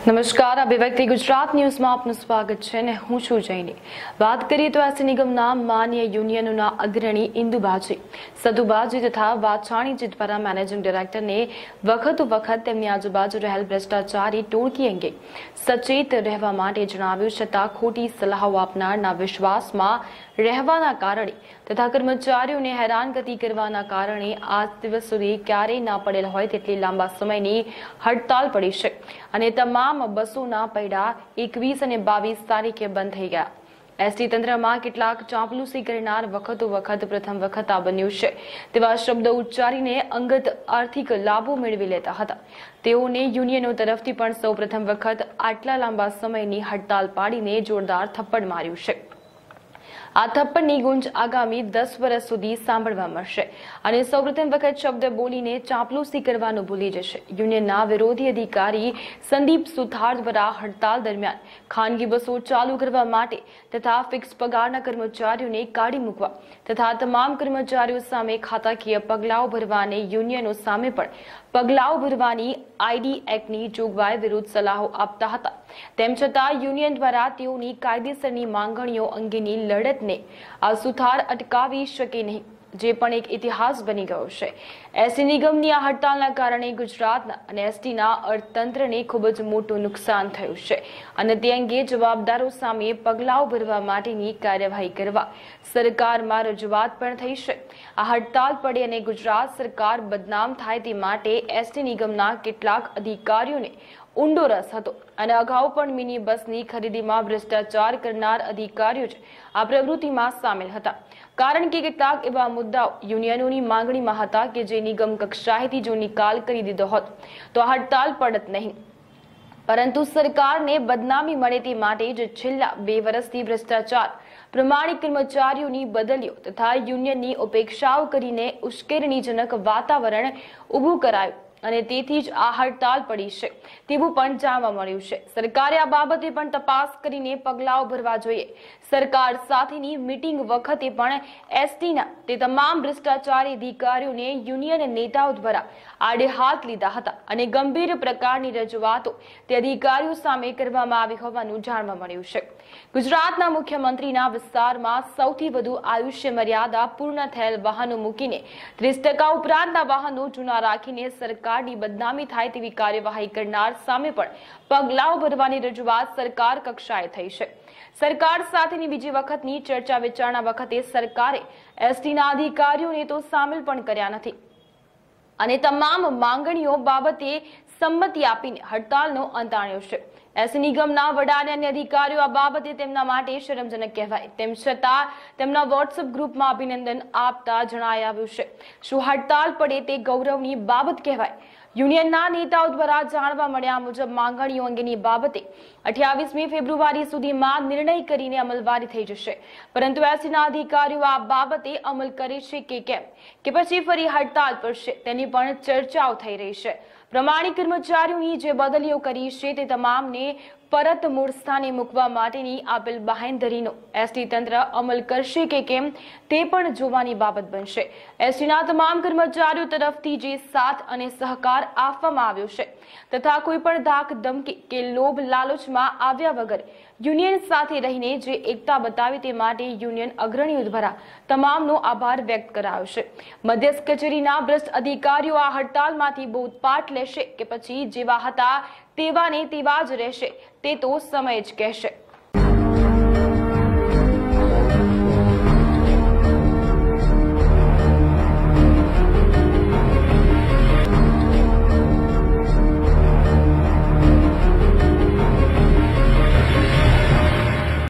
નમસ્કાર, અભિવ્યક્તિ ગુજરાત ન્યૂઝમાં આપનું સ્વાગત છે ને હું છું જૈની. વાત કરીએ તો એસી નિગમના માન્ય યુનિયનોના અગ્રણી ઇન્દુબાજી. સદુબાજી તથા વાછાણીજી દ્વારા મેનેજિંગ ડિરેક્ટરને વખત વખત તેમની આજુબાજુ રહેલ ભ્રષ્ટાચારી ટોળકી અંગે સચેત રહેવા માટે જણાવ્યું, છતાં ખોટી સલાહો આપનારના વિશ્વાસમાં રહેવાના કારણે તથા કર્મચારીઓને હેરાનગતિ કરવાના કારણે આજ દિવસ સુધી ક્યારેય ના પડેલ હોય તેટલી લાંબા સમયની હડતાલ પડી છે. અને તમામ બસોના પૈડા એકવીસ અને બાવીસ તારીખે બંધ થઈ ગયા. એસટી તંત્રમાં કેટલાક ચાંપલુસી કરનાર વખતો વખત પ્રથમ વખત આ બન્યું છે. તેવા શબ્દો ઉચ્ચારીને અંગત આર્થિક લાભો મેળવી લેતા હતા. તેઓને યુનિયનો તરફથી પણ સૌ પ્રથમ વખત આટલા લાંબા સમયની હડતાલ પાડીને જોરદાર થપ્પડ માર્યું છે. આ થપ્પડની ગુંજ આગામી દસ વર્ષ સુધી સાંભળવા મળશે. અને સૌપ્રથમ વખત શબ્દ બોલીને ચાંપલુસી કરવાનું ભૂલી જશે. યુનિયનના વિરોધી અધિકારી સંદીપ સુથાર દ્વારા હડતાલ દરમિયાન ખાનગી બસો ચાલુ કરવા માટે તથા ફિક્સ પગારના કર્મચારીઓને કાઢી મૂકવા તથા તમામ કર્મચારીઓ સામે ખાતાકીય પગલાઓ ભરવાને યુનિયનો સામે પણ પગલાઓ ભરવાની આઈડી એક્ટની જોગવાઈ વિરુદ્ધ સલાહો આપતા હતા. તેમ છતાં યુનિયન દ્વારા તેઓની કાયદેસરની માંગણીઓ અંગેની લડતને આ સુથાર અટકાવી શકે નહીં, જે પણ એક ઇતિહાસ બની ગયો છે. એસટી નિગમની આ હડતાલના કારણે ગુજરાતના અને એસટીના અર્થતંત્રને ખૂબ જ મોટું નુકસાન થયું છે અને તે અંગે જવાબદારો સામે પગલાઓ ભરવા માટેની કાર્યવાહી કરવા સરકારમાં રજૂઆત પણ થઈ છે. આ હડતાલ પડે અને ગુજરાત સરકાર બદનામ થાય તે માટે એસટી નિગમના કેટલાક અધિકારીઓને ઊંડો રસ હતો અને અગાઉ પણ મિની બસની ખરીદીમાં ભ્રષ્ટાચાર કરનાર અધિકારીઓ જ આ પ્રવૃત્તિમાં સામેલ હતા. કારણ કે કેટલાક એવા મુદ્દાઓ યુનિયનોની માંગણીમાં હતા કે જે નિગમ કક્ષાએથી જો નિકાલ કરી દીધો હોત તો હડતાલ પડત નહીં પરંતુ સરકારને બદનામી મળે તે માટે જ છેલ્લા બે વર્ષથી ભ્રષ્ટાચાર પ્રમાણિક કર્મચારીઓની બદલીઓ તથા યુનિયનની ઉપેક્ષાઓ કરીને ઉશ્કેરણીજનક વાતાવરણ ઊભું કરાયું અને તેથી જ આ હડતાલ પડી છે. તેવું પણ જાણવા મળ્યું છે. સરકારે આ બાબતે પણ તપાસ કરીને પગલાઓ ભરવા જોઈએ. સરકાર સાથેની મીટિંગ વખતે પણ એસટીના તે તમામ ભ્રષ્ટાચારી અધિકારીઓને યુનિયન નેતાઓ દ્વારા આડે હાથ લીધા હતા અને ગંભીર પ્રકારની રજૂઆતો તે અધિકારીઓ સામે કરવામાં આવી હોવાનું જાણવા મળ્યું છે. ગુજરાતના મુખ્યમંત્રીના વિસ્તારમાં સૌથી વધુ આયુષ્ય મર્યાદા પૂર્ણ થયેલ વાહનો મૂકીને ત્રીસ ટકા ઉપરાંતના વાહનો જૂના રાખીને સરકારની બદનામી થાય તેવી કાર્યવાહી કરનાર સામે પણ પગલાઓ ભરવાની રજૂઆત સરકાર કક્ષાએ થઈ છે. સરકાર સાથેની બીજી વખતની ચર્ચા વિચારણા વખતે સરકારે એસટીના અધિકારીઓને તો સામેલ પણ કર્યા નથી. અને તમામ માંગણીઓ બાબતે સંમતિ આપીને હડતાલનો અંત આણ્યો છે. એસ નિગમના વડા અને અન્ય અધિકારીઓ આ બાબતે તેમના માટે શરમજનક કહેવાય. તેમ છતાં તેમના વોટ્સઅપ ગ્રુપમાં અભિનંદન આપતા જણાઈ આવ્યું છે. શું હડતાલ પડે તે ગૌરવની બાબત કહેવાય? યુનિયનના નેતાઓ દ્વારા જાણવા મળ્યા મુજબ માંગણીઓ અંગેની બાબતે અઠ્યાવીસમી ફેબ્રુઆરી સુધીમાં નિર્ણય કરીને અમલવારી થઈ જશે. પરંતુ એસીના અધિકારીઓ આ બાબતે અમલ કરે છે કે કેમ? કે પછી ફરી હડતાલ પડશે તેની પણ ચર્ચાઓ થઈ રહી છે. પ્રમાણિક કર્મચારીઓની જે બદલીઓ કરી છે તે તમામને પરત મૂળ સ્થાને મૂકવા માટેની આપેલ બાહેંધરીનો એસટી તંત્ર અમલ કરશે કે કેમ તે પણ જોવાની બાબત બનશે. એસટીના તમામ કર્મચારીઓ તરફથી જે સાથ અને સહકાર આપવામાં આવ્યો છે. તથા કોઈ પણ ધાક, ધમકી કે લોભ, લાલચમાં આવ્યા વગર યુનિયન સાથે રહીને જે એકતા બતાવી તે માટે યુનિયન અગ્રણીઓ દ્વારા તમામનો આભાર વ્યક્ત કરાયો છે મધ્યસ્થ કચેરીના ભ્રષ્ટ અધિકારીઓ આ હડતાલમાંથી બહુ પાઠ લેશે કે પછી જેવા હતા તેવાને તેવા જ રહેશે. તે તો સમય જ કહેશે.